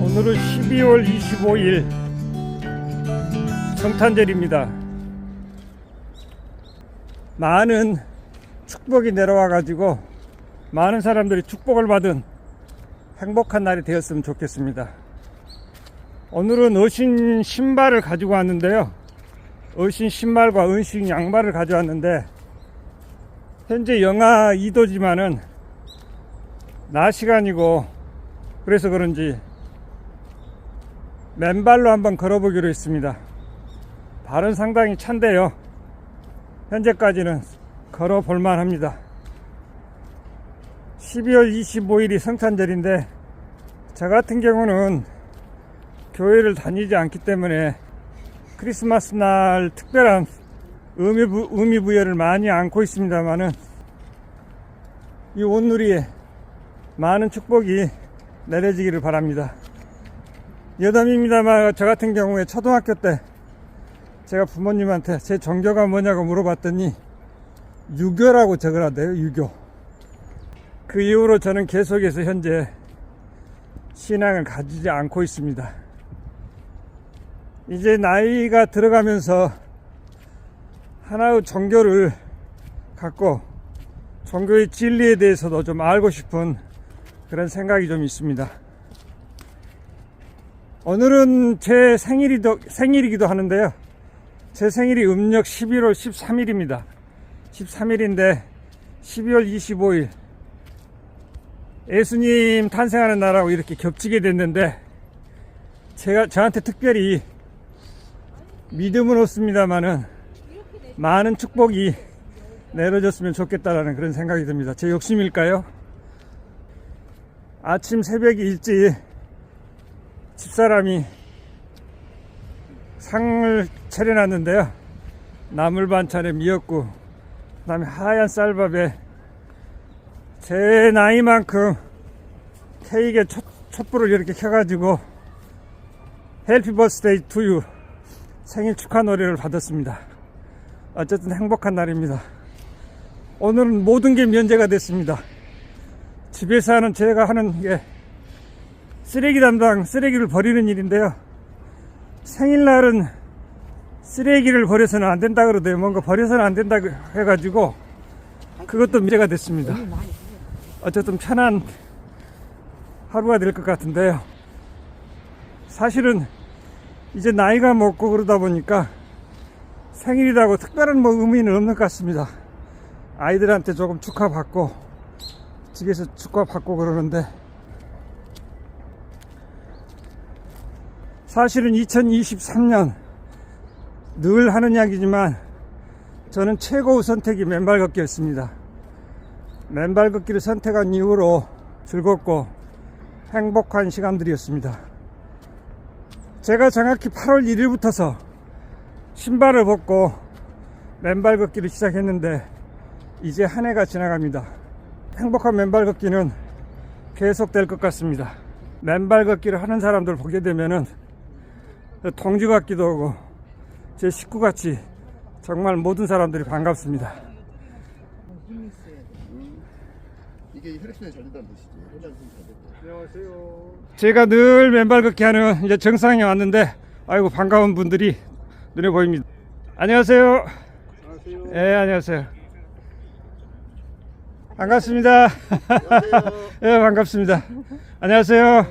오늘은 12월 25일 성탄절입니다. 많은 축복이 내려와 가지고 많은 사람들이 축복을 받은 행복한 날이 되었으면 좋겠습니다. 오늘은 어신 신발을 가지고 왔는데요. 어신 신발과 은신 양말을 가져왔는데 현재 영하 2도지만은 낮 시간이고 그래서 그런지 맨발로 한번 걸어보기로 했습니다. 발은 상당히 찬데요. 현재까지는 걸어볼만 합니다. 12월 25일이 성탄절인데 저 같은 경우는 교회를 다니지 않기 때문에 크리스마스 날 특별한 의미, 부여를 많이 안고 있습니다만은 이 온누리에 많은 축복이 내려지기를 바랍니다. 여담입니다만 저 같은 경우에 초등학교 때 제가 부모님한테 제 종교가 뭐냐고 물어봤더니 유교라고 적으라대요 유교 그 이후로 저는 계속해서 현재 신앙을 가지지 않고 있습니다 이제 나이가 들어가면서 하나의 종교를 갖고 종교의 진리에 대해서도 좀 알고 싶은 그런 생각이 좀 있습니다. 오늘은 제 생일이도, 생일이기도 하는데요. 제 생일이 음력 11월 13일입니다. 13일인데 12월 25일 예수님 탄생하는 날하고 이렇게 겹치게 됐는데 제가 저한테 특별히 믿음은 없습니다만은 많은 축복이 내려졌으면 좋겠다라는 그런 생각이 듭니다. 제 욕심일까요? 아침 새벽에 일찍 집사람이 상을 차려놨는데요. 나물 반찬에 미역국, 그 다음에 하얀 쌀밥에 제 나이만큼 케이크에 촛, 촛불을 이렇게 켜가지고 헬피 버스데이 투유 생일 축하 노래를 받았습니다. 어쨌든 행복한 날입니다. 오늘은 모든 게 면제가 됐습니다. 집에서 하는 제가 하는 게 쓰레기 담당 쓰레기를 버리는 일인데요. 생일날은 쓰레기를 버려서는 안 된다 그러대요. 뭔가 버려서는 안 된다 해가지고 그것도 문제가 됐습니다. 어쨌든 편한 하루가 될 것 같은데요. 사실은 이제 나이가 먹고 그러다 보니까 생일이라고 특별한 뭐 의미는 없는 것 같습니다. 아이들한테 조금 축하받고 집에서 축하받고 그러는데 사실은 2023년 늘 하는 이야기지만 저는 최고의 선택이 맨발 걷기였습니다. 맨발 걷기를 선택한 이후로 즐겁고 행복한 시간들이었습니다. 제가 정확히 8월 1일부터서 신발을 벗고 맨발 걷기를 시작했는데 이제 한 해가 지나갑니다. 행복한 맨발 걷기는 계속될 것 같습니다. 맨발 걷기를 하는 사람들 보게 되면은 동지 같기도 하고 제 식구같이 정말 모든 사람들이 반갑습니다. 이게 잘 된다는 뜻이지. 안녕하세요. 제가 늘 맨발 걷기 하는 이제 정상에 왔는데 아이고 반가운 분들이 눈에 보입니다. 안녕하세요. 안녕하세요. 예, 안녕하세요. 반갑습니다. 예, 반갑습니다. 안녕하세요.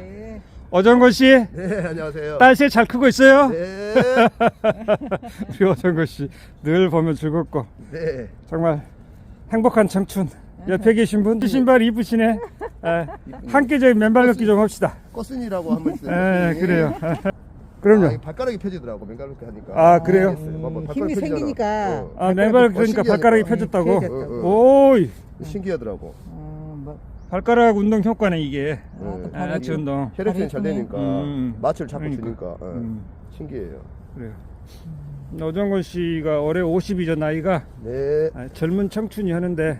어정건 씨, 네, 안녕하세요. 딸새 잘 크고 있어요? 네. 우리 어정건 씨 늘 보면 즐겁고 네. 정말 행복한 청춘. 옆에 계신 분 신발 이쁘시네. 예, 함께 저희 맨발 걷기 좀 합시다. 꽃순이라고 한번 있어요. 예. 그래요. 아, 그럼요. 이 발가락이 펴지더라고. 맨가락이 하니까. 아, 그래요? 뭐, 뭐 발가락 힘이 펴지잖아. 생기니까. 어. 아, 맨발 그러니까. 발가락이 어, 펴졌다고. 펴졌다. 어, 어. 오이, 신기하더라고. 어, 뭐, 발가락 운동 효과네 이게. 아, 또 네. 발이 아치 운동. 혈액순환이 잘 되니까 음. 마취를 자꾸 그러니까. 주니까 어. 음. 신기해요. 그래요. 어정건 씨가 올해 50이죠 나이가 네. 아, 젊은 청춘이 하는데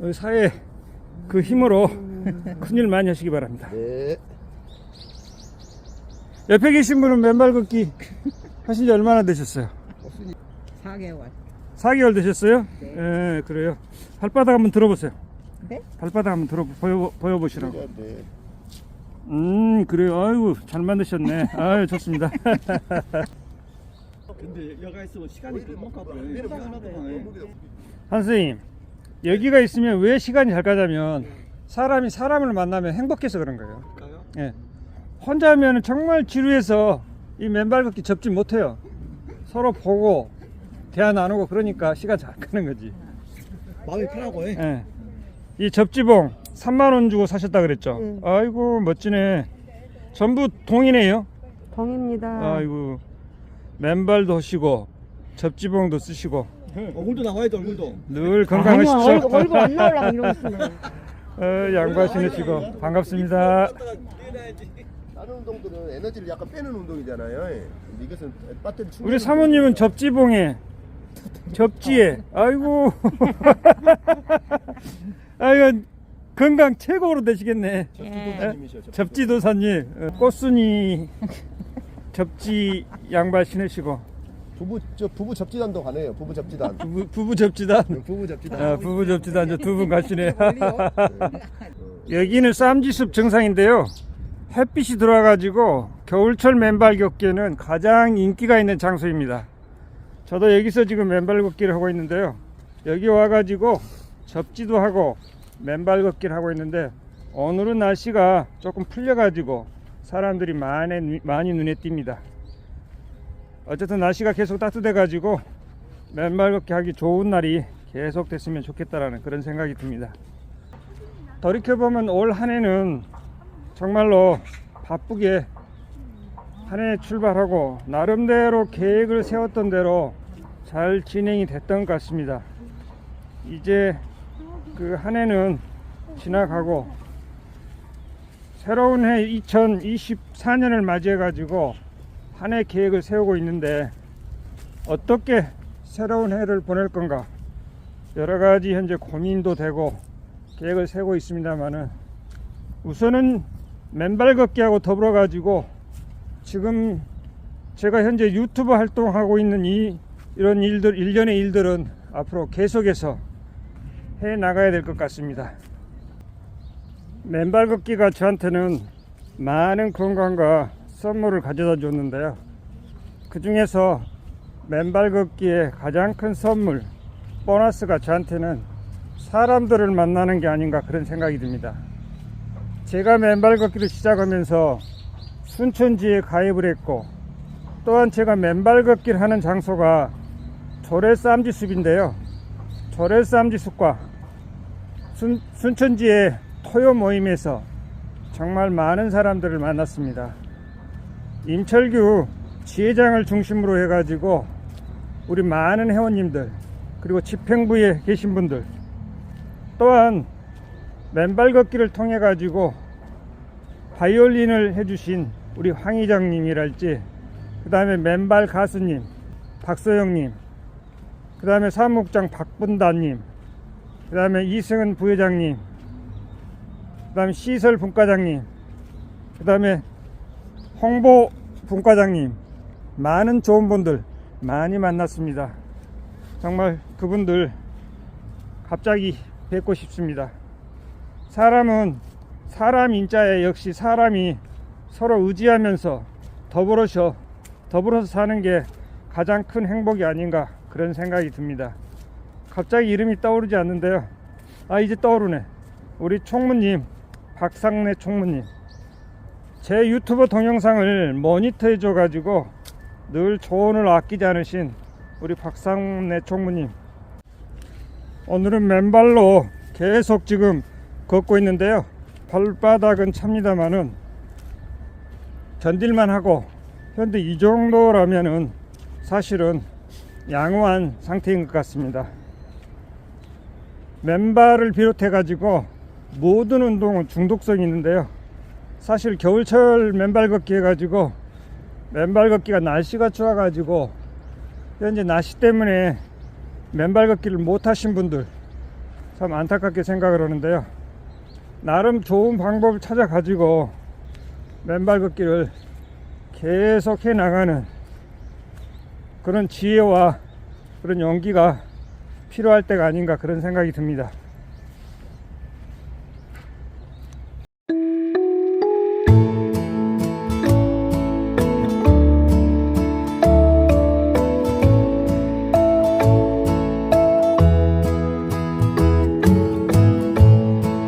우리 사회 그 힘으로 큰일 많이 하시기 바랍니다. 네. 옆에 계신 분은 맨발 걷기 하신 지 얼마나 되셨어요? 꽃순이. 4개월. 4개월 되셨어요? 네. 예, 그래요. 발바닥 한번 들어보세요. 네? 발바닥 한번 들어 보여 보여보시라고. 그래야 돼. 음 그래요. 아이고 잘 만드셨네. 아유 좋습니다. 근데 여가 있으면 시간이 금방 가버려. 얘는 희한하더만. 몸무게도 선생님 여기가 있으면 왜 시간이 잘 가자면 사람이 사람을 만나면 행복해서 그런 거예요. 가요? 예. 혼자면 정말 지루해서 이 맨발 걷기 접지 못해요. 서로 보고 대화 나누고 그러니까 시간 잘 가는 거지. 마음이 편하고 해. 예. 이 접지봉 3만 원 주고 사셨다 그랬죠. 응. 아이고 멋지네. 전부 동이네요. 동입니다. 아이고 맨발도 하시고 접지봉도 쓰시고 얼굴도 나와야 돼 얼굴도. 늘 아니요, 건강하십시오. 얼굴, 얼굴 안 나오려고 이러고 있으면. 어, 양바 신으시고 반갑습니다. 다 른 운동들은 에너지를 약간 빼는 운동이잖아요. 근데 이것은 배터리 충전. 우리 사모님은 접지봉에 접지에 아이고 아이고 건강 최고로 되시겠네. 접지도사님이셔. 접지도사님 어, 꽃순이 접지 양발 신으시고 부부 저 부부 접지단도 가네요. 부부 접지단. 부부, 부부 접지단 부부 접지단. 아, 부부 접지단 저 두 분 가시네. 여기는 쌈지숲 정상인데요. 햇빛이 들어와가지고 겨울철 맨발 걷기에는 가장 인기가 있는 장소입니다. 저도 여기서 지금 맨발 걷기를 하고 있는데요. 여기 와가지고 접지도 하고 맨발 걷기를 하고 있는데 오늘은 날씨가 조금 풀려가지고 사람들이 많이, 많이 눈에 띕니다. 어쨌든 날씨가 계속 따뜻해가지고 맨발 걷기 하기 좋은 날이 계속 됐으면 좋겠다라는 그런 생각이 듭니다. 돌이켜보면 올 한 해는 정말로 바쁘게 한 해 출발하고 나름대로 계획을 세웠던 대로 잘 진행이 됐던 것 같습니다. 이제 그 한 해는 지나가고 새로운 해 2024년을 맞이해 가지고 한 해 계획을 세우고 있는데 어떻게 새로운 해를 보낼 건가 여러 가지 현재 고민도 되고 계획을 세우고 있습니다만은 우선은 맨발 걷기하고 더불어 가지고 지금 제가 현재 유튜브 활동하고 있는 이 이런 일들 일련의 일들은 앞으로 계속해서 해 나가야 될 것 같습니다. 맨발 걷기가 저한테는 많은 건강과 선물을 가져다 줬는데요. 그 중에서 맨발 걷기의 가장 큰 선물, 보너스가 저한테는 사람들을 만나는 게 아닌가 그런 생각이 듭니다. 제가 맨발 걷기를 시작하면서 순천지에 가입을 했고, 또한 제가 맨발 걷기를 하는 장소가 조례 쌈지숲인데요. 조례 쌈지숲과 순, 순천지의 토요 모임에서 정말 많은 사람들을 만났습니다. 임철규 지회장을 중심으로 해가지고 우리 많은 회원님들 그리고 집행부에 계신 분들 또한 맨발 걷기를 통해 가지고 바이올린을 해주신 우리 황 회장님이랄지 그 다음에 맨발 가수님 박소영님 그 다음에 사무국장 박분다님 그 다음에 이승은 부회장님 그 다음에 시설 분과장님 그 다음에 홍보 분과장님 많은 좋은 분들 많이 만났습니다. 정말 그분들 갑자기 뵙고 싶습니다. 사람은 사람 인자에 역시 사람이 서로 의지하면서 더불어서 더불어서 사는 게 가장 큰 행복이 아닌가 그런 생각이 듭니다. 갑자기 이름이 떠오르지 않는데요. 아 이제 떠오르네. 우리 총무님 박상래 총무님 제 유튜브 동영상을 모니터해 줘 가지고 늘 조언을 아끼지 않으신 우리 박상래 총무님 오늘은 맨발로 계속 지금 걷고 있는데요. 발바닥은 찹니다마는 견딜만 하고 현재 이 정도라면은 사실은 양호한 상태인 것 같습니다. 맨발을 비롯해 가지고 모든 운동은 중독성이 있는데요. 사실 겨울철 맨발 걷기 해가지고 맨발 걷기가 날씨가 추워 가지고 현재 날씨 때문에 맨발 걷기를 못 하신 분들 참 안타깝게 생각을 하는데요. 나름 좋은 방법을 찾아 가지고 맨발 걷기를 계속 해 나가는 그런 지혜와 그런 용기가 필요할 때가 아닌가 그런 생각이 듭니다.